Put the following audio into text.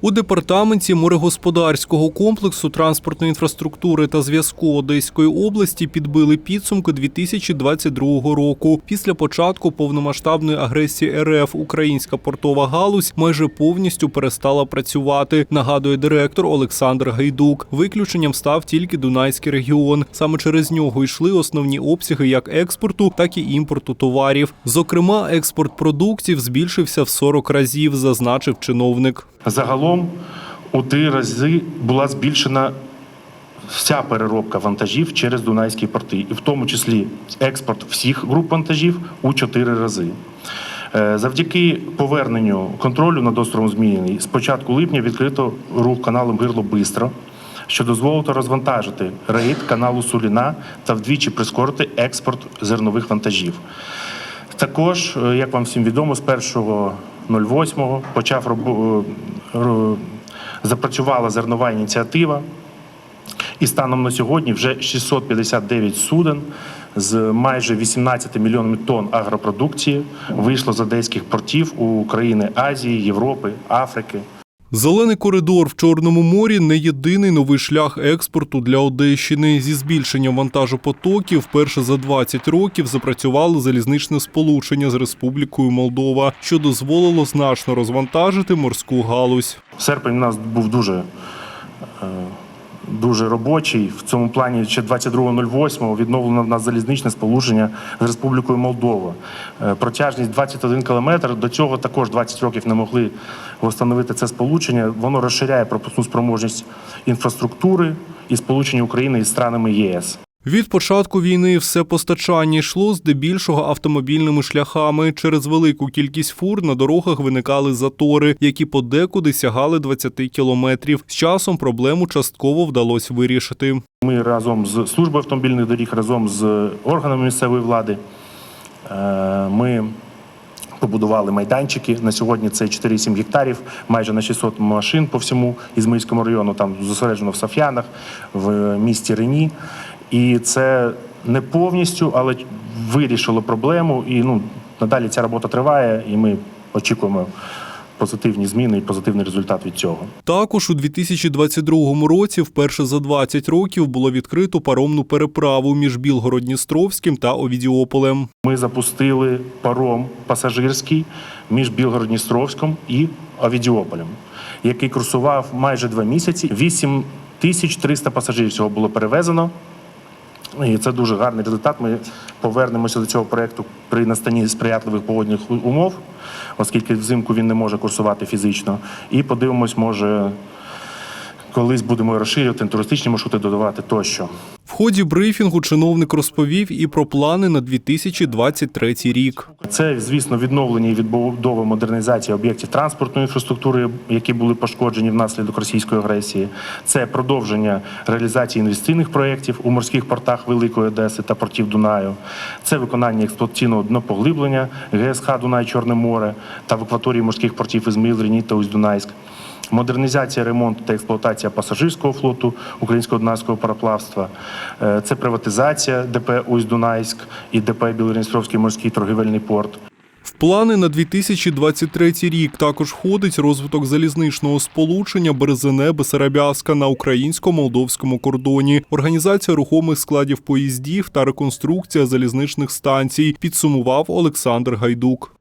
У департаменті морегосподарського комплексу транспортної інфраструктури та зв'язку Одеської області підбили підсумки 2022 року. Після початку повномасштабної агресії РФ українська портова галузь майже повністю перестала працювати. Нагадує директор Олександр Гайдук. Виключенням став тільки Дунайський регіон. Саме через нього йшли основні обсяги як експорту, так і імпорту товарів. Зокрема, експорт продуктів збільшився в 40 разів, зазначив чиновник. Загалом у три рази була збільшена вся переробка вантажів через Дунайські порти, і в тому числі експорт всіх груп вантажів у чотири рази. Е, Завдяки поверненню контролю над островом Зміїний з початку липня відкрито рух каналом Гирло Бистро, що дозволило розвантажити рейд каналу Суліна та вдвічі прискорити експорт зернових вантажів. Також, е, як вам всім відомо, з 1.08 почав е, запрацювала зернова ініціатива. І станом на сьогодні вже 659 суден з майже 18 мільйонами тонн агропродукції вийшло з одеських портів у країни Азії, Європи, Африки. Зелений коридор в Чорному морі не єдиний новий шлях експорту для Одещини. Зі збільшенням вантажопотоків вперше за 20 років запрацювало залізничне сполучення з Республікою Молдова, що дозволило значно розвантажити морську галузь. Серпень у нас був дуже, е, дуже робочий. В цьому плані ще 22.08 відновлено в нас залізничне сполучення з Республікою Молдова. Е, Протяжність 21 кілометр. До цього також 20 років не могли встановити це сполучення. Воно розширяє пропускну спроможність інфраструктури і сполучення України із странами ЄС. Від початку війни все постачання йшло здебільшого автомобільними шляхами. Через велику кількість фур на дорогах виникали затори, які подекуди сягали 20 кілометрів. З часом проблему частково вдалося вирішити. Ми разом з службою автомобільних доріг, разом з органами місцевої влади. е, Ми побудували майданчики. На сьогодні це 4,7 гектарів, майже на 600 машин по всьому Ізмаїльському району, там зосереджено в Соф'янах, в місті Рені. І це не повністю, але вирішило проблему. І ну, надалі ця робота триває, і ми очікуємо позитивні зміни і позитивний результат від цього. Також у 2022 році, вперше за 20 років, було відкрито паромну переправу між Білгород-Дністровським та Овідіополем. Ми запустили паром пасажирський між Білгород-Дністровськом і Овідіополем, який курсував майже два місяці. 8 тисяч 300 пасажирів всього було перевезено. І це дуже гарний результат. Ми повернемося до цього проєкту при настанні сприятливих погодних умов, оскільки взимку він не може курсувати фізично. І подивимось, може, колись будемо розширювати туристичні маршрути, додавати тощо. Ході брифінгу чиновник розповів і про плани на 2023 рік. Це, звісно, відновлення і відбудова модернізація об'єктів транспортної інфраструктури, які були пошкоджені внаслідок російської агресії. Це продовження реалізації інвестиційних проєктів у морських портах Великої Одеси та портів Дунаю. Це виконання експлуатаційного днопоглиблення ГСХ Дунай Чорне море та в акваторії морських портів Ізмаїл, Рені та Усть-Дунайськ. Модернізація, ремонт та експлуатація пасажирського флоту українського дунайського пароплавства. Е, Це приватизація ДП Усть-Дунайськ і ДП Білорінстровський морський торгівельний порт. В плани на 2023 рік також входить розвиток залізничного сполучення Березине Бесарабяска на українсько-молдовському кордоні, організація рухомих складів поїздів та реконструкція залізничних станцій. Підсумував Олександр Гайдук.